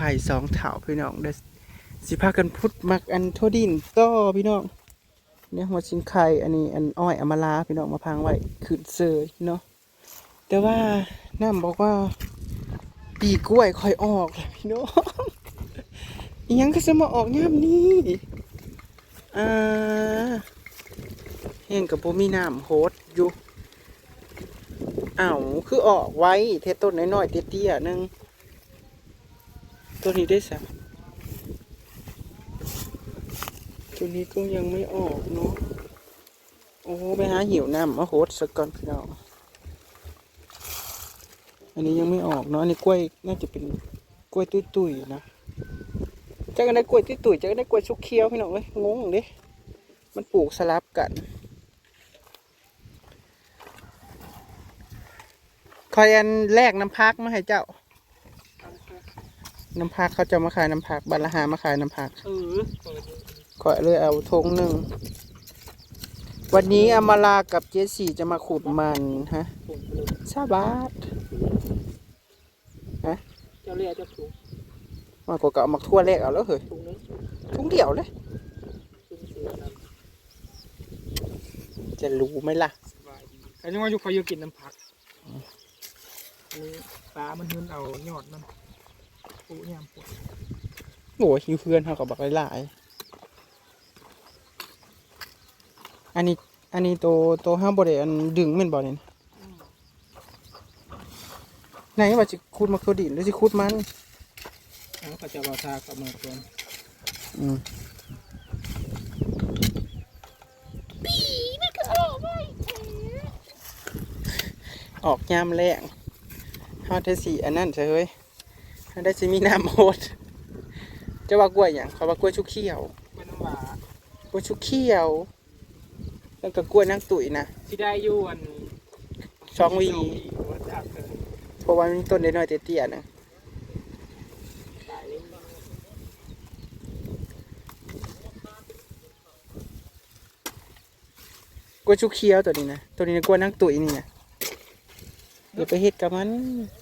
ผ่สองเถาพี่น้องเด้สิพากันพุดมักอันโทดินต่อพี่น้องเนี่ยหัวชิงไข่อันนี้อันอ้อยอมาลาพี่น้องมาพังไว้ขึ้นเซยเนาะแต่ว่าน้ำบอกว่าปีกล้วยคอยออกเลยพี่น้องอยังก็จะมาออกย่ามนี้อ่าเฮงกับโบมีน้ำโฮดอยู่อ้าวคือออกไว้เทต้นน้อยๆเตี้ยๆนึง ตัวนี้ได้สักตัวนี้ก็ยังไม่ออกเนาะ โอ้ไปหาหิวน้ำมาโฮดสักก่อนพี่น้องอันนี้ยังไม่ออกเนาะอันนี้กล้วยน่าจะเป็นกล้วยตุ้ยๆนะจะกันได้กล้วยตุ้ยๆจะกันได้กล้วยชุกเคี้ยวพี่น้องเอ้ยงงดิมันปลูกสลับกันคอยอันแรกน้ำพักมาให้เจ้า น้ำพักเขาจะมาขายน้ำพักบัลลาหามาขายน้ำพักเออเปิดดูขอเลยเอาทงหนึ่ง วันนี้อามาลากับเจสี่จะมาขุดมันฮะปุ่มไปเลยซาบาทเจ้าเรียกเจ้าถุงมากกว่าก็เอามาทั่วแรกเอาแล้วเฮ้ยถุงนึงทุกเดียวเลย ถุงเสือนั้นจะรู้ไหมล่ะ สบายดีแต่ยังว่าอยู่เขาอยู่กินน้ำผักอันนี้ปลามันหืนเอายอดมัน ปูยามปวดโอ้ยอยู่เพื่อนเขากับบักหลายๆอันนี้อันนี้โตโตห้ามบริอันดึงแม่นบ่เนี่ยไหนว่าจะคูดมาคือดินหรือจะคูดมันแล้วก็จะบาทากับมือตัวอืมออกยามแรงเฮาได้สีอันนั้นเฉยเฮา ได้สิมีน้ำโหดจะว่ากล้วยอย่างเขาว่ากล้วยชุกเขียวเป็นน้ำหวากล้วยชุกเขียว แล้วก็กล้วยนางตุ๋ยนะที่ได้อยู่อันสองหวีว่าจะเอาเกินเพราะว่ามันมีต้นน้อยๆเตี้ยๆนะตายเลยกล้วยชุกเขียวตัวนี้นะตัวนี้นะกล้วยนางตุ๋ยนี่นะเดี๋ยวไปเฮ็ดกับมันก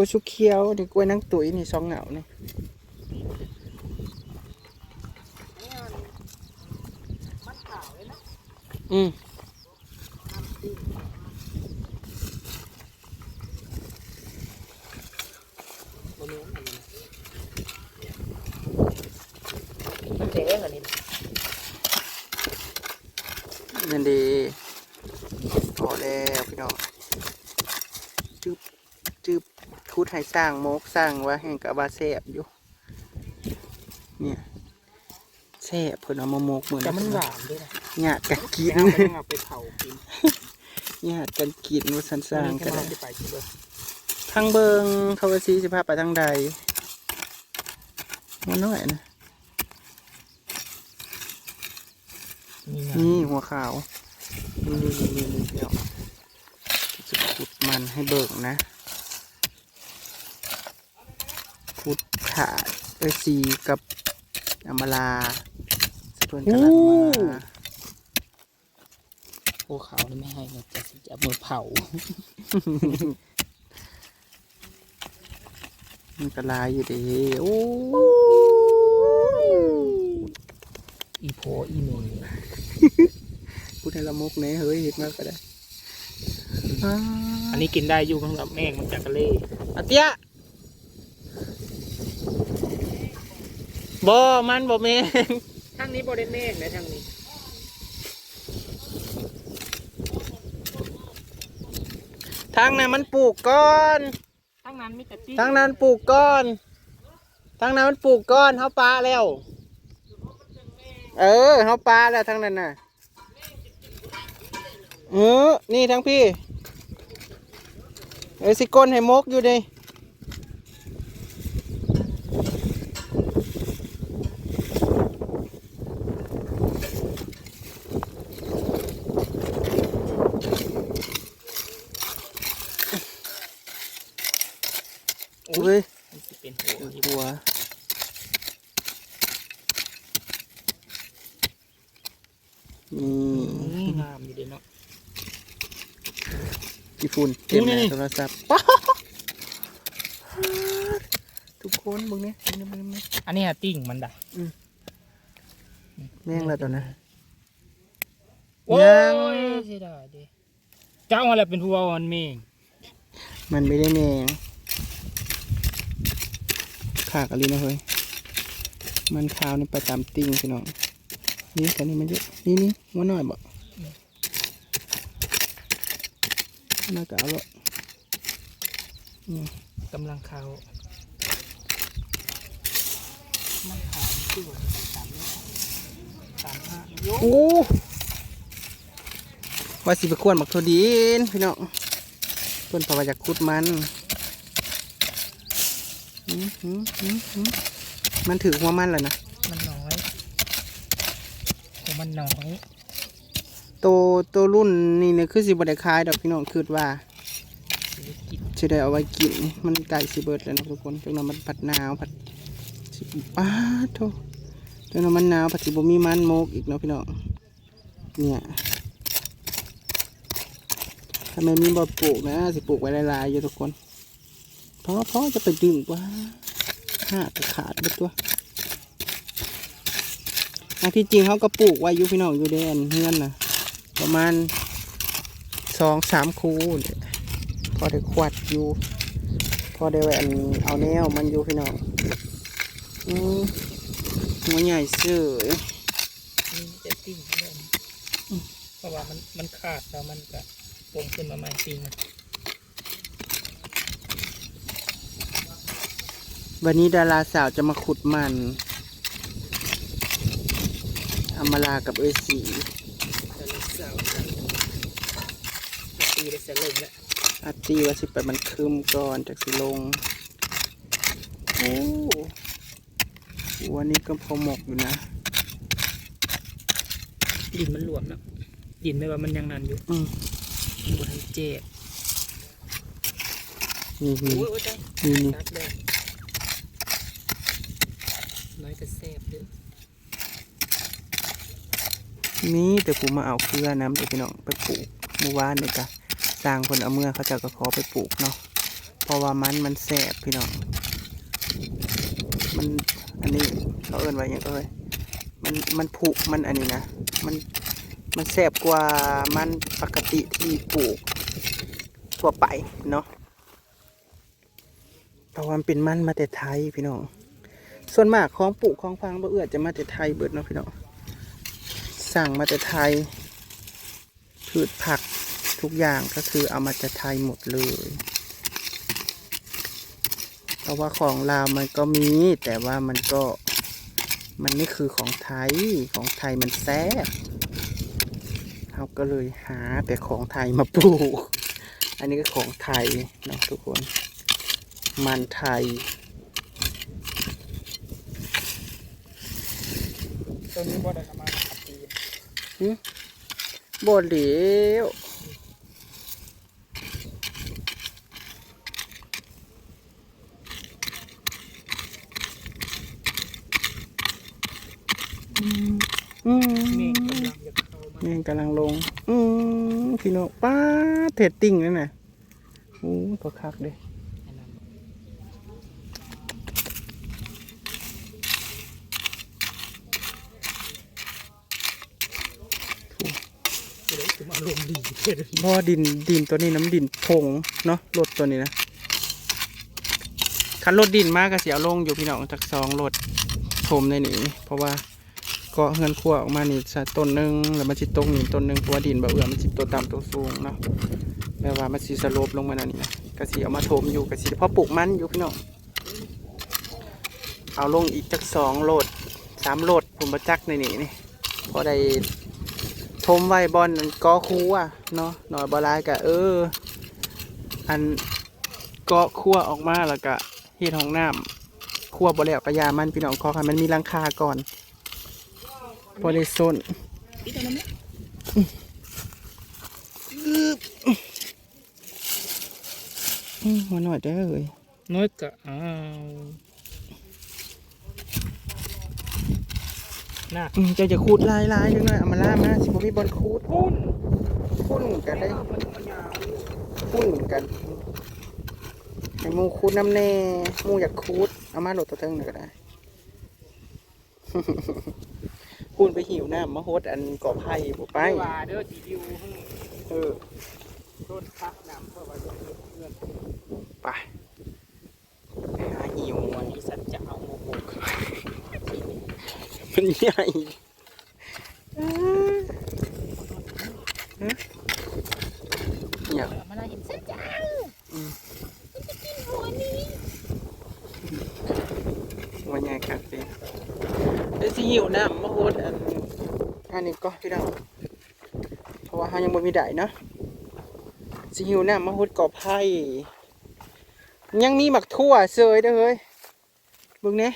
ล้วยชุกเขียวนี่กล้วยนางตุ๋ยนี่สองเหงานี่มันขาวเลยนะอืม บนนู้นมันแข็งอันนี้ นั่นดีพอแล้วพี่น้องจึบจึบคุดให้ สร้างโมกสร้างว่าแห่งกับบาแซบอยู่ เนี่ยแซบเพิ่นเอามาโมกเหมือนแต่มันหวานด้วยนะหยาดกันกินเอาไปเอาไปเผากินหยาดกันกินว่าสันสร้างกันได้ได้ไปกินเลยทางเบิงเขาว่าซีสิพาไปทางใดมันน้อยนะนี่ไงนี่หัวขาวนี่นี่นี่นี่นี่เดี๋ยวจะขุดมันให้เบิกนะ ขุดขาดเอยซีกับอำมาลาสเพิ่นกำลังมาภูเขานี่ไม่ให้นะจะสิจะมือเผา มันก็ลายอยู่เดีโอ้อีโพอีเมย์พูดให้ละมกเน่เฮ้ยเห็นมากก็ได้อ่าอันนี้กินได้อยู่ข้างหลังแม่งมันจากกะเล่อาเตี้ย บ่มันบ่แม่งทางนี้บริเมฆนะทางนี้ ทางนั้นมันปลูกก้อนทางนั้นมีแต่ตี้ทางนั้นปลูกก้อน ทางนั้นมันปลูกก้อนเฮาปลาแล้ว เออเฮาปลาแล้วทางนั้นน่ะเออนี่ทางพี่ เออสิก้นให้มกอยู่ดิอุ้ย มันสิเป็นหัวอี หัว นี่ นี่งามอยู่เด้เนาะ กี่ฝุ่นเต็มนี่เลยนี่โทรศัพท์คนเบึงนี่นี่เบึงนี่อันนี้ฮะติ่งมันด่ะแม่งแล้วตัวนะโอ้ยังยเสียดายดิเจ้าอะไรเป็นผู้ว่ามันเมงมันไม่ได้แมงขากอะไรนะเฮ้ยมันขาวนี่ประจำติงพี่น้องนี่แต่นี่มันเยอะนี่นี่หัวหน่อยบ่ น่าจะเอาละกำลังเขามันขาวตัวสามเมตรสามห้าโยโอ้ว่าสิไปขวนหมักโทดินพี่น้องเพิ่นเพราะว่าอยากขุดมันหืมหืมหืมหืมมันถือหัวมันแล้วนะ มันน้อยโอ้มันน้อยโตโตรุ่นนี่เนี่ยคือสิบได้ขายดอกพี่น้องคิดว่าชีวิตกินสิได้เอาไว้กินมันไก่สิเบิดแล้วนะทุกคนจังนั้นมันผัดหนาวผัดสิป้าโทจังนั้นมันหนาวผัดสิบ่มีมันโมกอีกเนาะพี่น้องเนี่ยถ้าไมมีบ่ปลูกนะสิปลูกไว้หลายๆอยู่ทุกคนเพราะเพราะจะไปดึงว่าห้าขาดเบิดตัวอันที่จริงเขาก็ปลูกไว้อยู่พี่น้องอยู่แดนเฮือนนะ ประมาณสองสามคูเนี่ยพอได้ขวัดอยู่ พอได้แหวนเอาแนวมันอยู่พี่น้องอืมหัวใหญ่เสื่อยนี่จะติ่งเริ่มเพราะว่ามันมันขาดแล้วมันก็ปงขึ้นมาใหม่ติ่งวันนี้ดาราสาวจะมาขุดมันอำมาลากับเอยสี แต่ลูกสาว ตีได้เสร็จเลยแล้วอาตีว่าสิไปมันคืมก่อนจากสิลง โอ้วันนี้ก็พอหมกอยู่นะ ดินมันหลวมเนาะดินไม่ว่ามันยังนันอยู่อืมบนเจ็บนี่โอ้นี่ยโอ้ยตายนี่นี่ตัดเลยน้อยก็แซ่บเด้อนี่แต่กูมาเอาเครือน้ำเด็กพี่น้องไปปลูก เมื่อวานนี่กะสร้างคนเอาเมื่อเขาจะก็ขอไปปลูกเนาะเพราะว่ามันมันแสบพี่น้องมันอันนี้เขาเอิ้นไว้ยังก็เลยมันมันผุมันอันนี้นะมันมันแสบกว่ามันปกติที่ปลูกทั่วไปเนาะเพราะว่ามันเป็นมันมาแต่ไทยพี่น้องส่วนมากของปลูกของฟังบ่เอื้อจะมาแต่ไทยเบิดเนาะพี่น้องสั่งมาแต่ไทย พืชผักทุกอย่างก็คือเอามาจากไทยหมดเลย เพราะว่าของลาวมันก็มี แต่ว่ามันก็มันไม่คือของไทยของไทยมันแซ่บเราก็เลยหาแต่ของไทยมาปลูก อันนี้ก็ของไทยเนาะทุกคน มันไทย ตัวนี้บ่ได้ประมาณสามปี บดเหลวอืมเมฆกำลังจะเข้ามานี่กำลังลง อืมพี่น้องป้าดเทดติ้งนั่นน่ะโอ้ตัวคักเด้อันนั้นเดี๋ ยวจะมาลงดีเด้อบ่อดินดินตัวนี้น้ำดินผงเนาะรถตัวนี้นะคันรถดินมากก็เสียลงอยู่พี่น้องจากสองรถถมในนี้เพราะว่ากาะเงินขั้วออกมานี่ซะต้นหนึงแล้วมันสิตรงนี่ต้นหนึงเพราะว่าดินแบ่เอื้อมันสิตัวต่ำตัวสูงเนาะแปลว่ามันสิสโลปลงมานั่นนี่นะก็สิเอามาถมอยู่ก็สิเพอปลูกมันอยู่พี่น้องเอาลงอีกจักสองโหลดสามโหลดผมประจักในนี่นี่พอได้ ทมไว้บอลกอคูอะเนาะหน่อยบอลายกะเออ อันกาะคั่วออกมาแล้วก็เฮ็ดห้องน้ำคั่วบ่แล้วก็ยามันพี่น้องขอค่ะมันมีรังคาก่อนพอได้ส้นพี่ตอนนั้นนะอืมมาหน่อยได้อเลยน้อยกะอ้าว น่าอืมเจะจะคูดลายลายๆจังเลยเอามาล่ามาสิบ่มีบอลคูดปุ้นพุ่นกันได้มันมันยาวพุ่นกันให้ให้หมูคูดน้ำแน่หมูอยากคูดเอามาโหลดตัวเทิงหน่อยก็ได้พูนไปหิวน้ำมาโฮดอันกอไผ่บ่ไปไปว่าเด้อจีวิวให้เออต้นพักน้ำเพื่อไว้ลงเพื่อนไปไปหาหิววันนี้สัจจะเอาโมโหมันใหญ่เนี่ยมาได้เห็นสัจจะมัวนี้วันใหญ่คักสิเดี๋ยวสิหิวน้ำมาโฮดอันอันนี้ก็พี่น้องเพราะว่าเฮายังบ่มีได้เนาะสิหิวน้ำมาโฮดกอบไผ่ยังมีหมักทั่วเสยเด้อเฮ้ยเบิ่งแหน่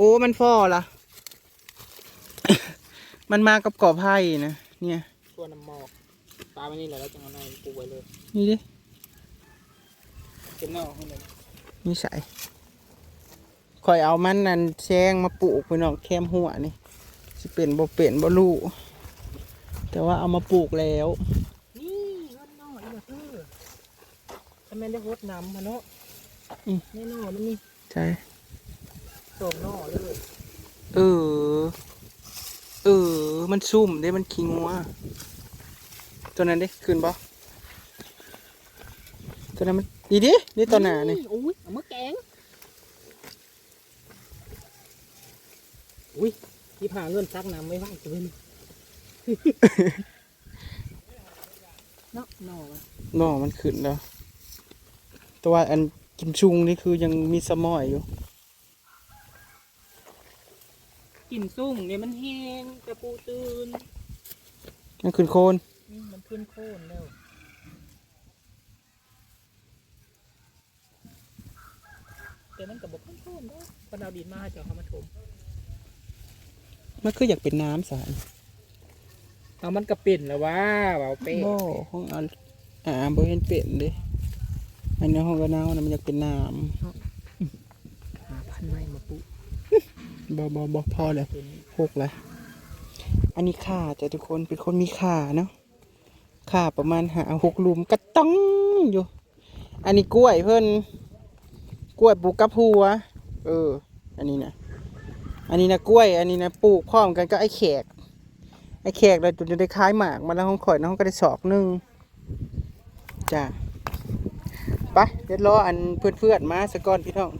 โอ้มันฟอล่ะมันมากับกอไผ่นะเนี่ยตัวน้ำหมอกตาไม่นี่แหละแล้วจังเอาในปลูกไว้เลยนี่ดิเต็มหน้าให้เลยนี่ใส่คอยเอามันนั่นแซงมาปลูกไปนอกแคมหัวนี่สิเป็นบ่เป็นบ่รู้แต่ว่าเอามาปลูกแล้ว นี่เงินน้อยมาเพื่อถ้าแม่นได้โคตรน้ำมาเนาะแน่นอนมันมีใช่ โสมนอเลยเออ เออ มันซุ่มได้มันคิงงัวตัวนั้นดิขึ้นบ่ตัวนั้นมันดีดินี่ตัวหนานี่อุ้ยเอามาแกงอุ้ยที่ผ่าเงินซักน้ำไม่ไหวจะเป็นเนาะนอวะนอมันขึ้นแล้ว แตัวาอันกินชุงนี่คือยังมีสมอยอยู่ กลิ่ นซุ่มเนี่ยมันแห้งกระปูตื่นมันขึ้นโคนอืมมันขึ้นโค่นแล้วแต่มันกับบอกขึ้นโค่นเด้อพอดาวดินมาให้เจ้าเขามาถมมันคืออยากเป็นน้ำสารเอามันกระปิ่นแล้วว่าเบาเป๊ะบ่ห้องอันอ่าบ่เห็นเป็นเด้อันนี้ห้องกระนาวนะมันอยากเป็นน้หาพันไม้ม บ่บ่บ่พอเลยตัวนี้หกเลยอันนี้ข่าจะทุกคนเป็นคนมีข่าเนาะข่าประมาณหาหกลุมกระต้องอยู่ อันนี้กล้วยเพิ่อนกล้วยปลูกกับหัว เออ อันนี้นะอันนี้นะกล้วย อันนี้นะปลูกพร้อมกันก็ไอ้แขก ไอ้แขกเราจะได้คล้ายหมากมาแล้วห้องข่อยน้องก็ได้สอกหนึงจ้ะไปเดี๋ยวรออันเพื่อนๆมาสะก่อนพี่น้อง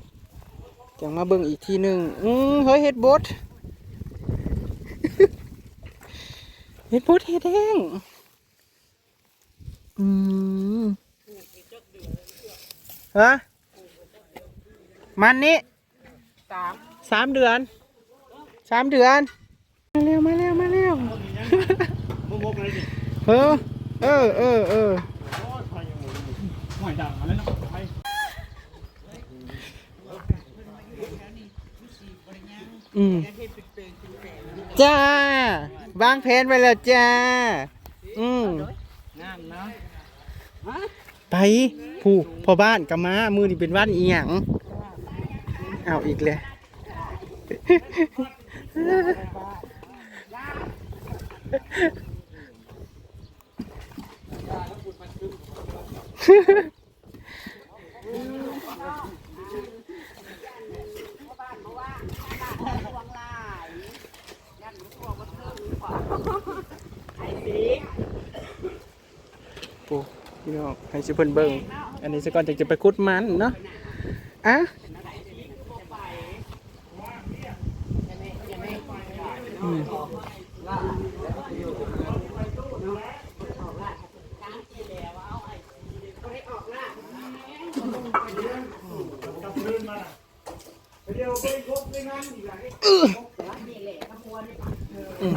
จังมาเบิ่งอีกทีหนึ่งอืมเฮ้ยเฮ็ดบดเฮ็ดบดเฮ็ดแห้งอืมฮะมันนี่สามสามเดือนสามเดือน มาเร็วมาเร็วมาเร็วเออเออเออเออหอยดังอะไรเนาะไป อืมจ้าวางแผนไว้แล้วจ้า อืมงามเนาะไปผู้พ่อบ้านกับมามือนี่เป็นวันอีหยังเอาอีกเลย ปูพี่น้องให้สิเพิ่นเบิ่งอันนี้สก่อนจะจะไปคุดมันเนาะอะอืมอืม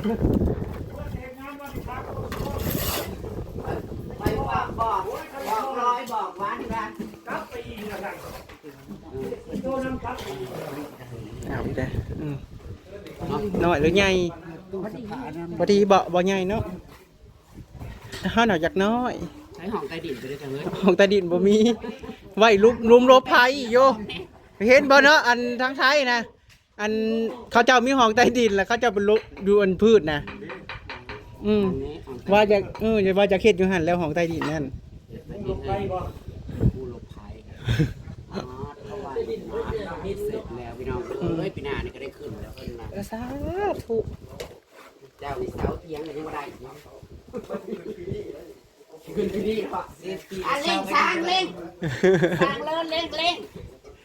ไปบอกบอกบอกร้อยบอกวันว่า เอาอีกแล้วอืม น้อยหรือใหญ่บ่ดีบ่บ่ใหญ่เนาะเฮาหน่อยอยากน้อยใช้ห้องใต้ดินไปด้วยกันเลยของใตาดินบ่มี ไว้ลุมลุมรบภัยโยเห็นบ่เนาะอันทางไทยนะ อันเขาเจ้ามีห้องใต้ดินแล้วเขาเจ้าเป็นลุอยู่อันพืชนะ อืมนี่ห้องใต้ว่าจะเออว่าจะเฮ็ดอยู่หั่นแล้วห้องใต้ดินนั่นดินให้ผู้หลบภัยกันอ๋อเขาว่าเฮ็ดเสร็จแล้วพี่น้องเอ้ยปีหน้านี่ก็ได้ขึ้ นะเออสาธุเจ้านี่เสาเทียงกันยังบ่ได้เนาะขึ้นที่นี่เหรออะเล่งสร้างเล่งสร้างเลิศเล่งเล่ง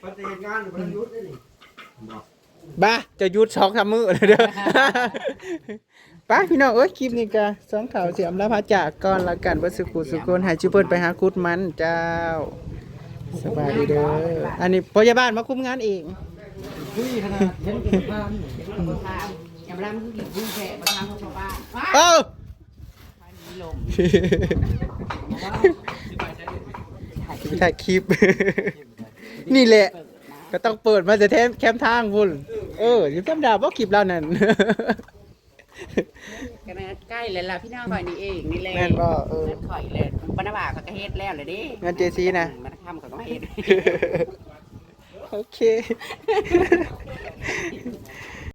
ปฏิงานประยุทธ์นี่บ้าจะยุดสองสามมื้อเลยเด้อป้าพี่น้องเอ้ยคลิปนี้ก็สองข่าวเสียมแล้วพาจากก่อนละกันว่าสุขุสุคนให้ชิเปิ้นไปหาคุดมันเจ้าสบายดีเด้ออันนี้พยาบาลมาคุ้มงานเอง อย่ามาลำคือกินกุ้งแฉะมาทำกับชาวบ้านเอ้า มีลมถ่ายคลิป นี่แหละก็ต้องเปิดมาจะแทมแคมทางพุ่นเอออยู่ธรรมดาบ่คลิปเรานั่นกันนะใกล้เลยล่ะพี่น้องข่อยนี่เองนี่แหละแม่นบ่เออเงินข่อยเลยบรรณบาเขาก็เฮ็ดแล้วเลยดิเงินเจซีนะ มันทำเขาก็มาเฮ็ดโอเค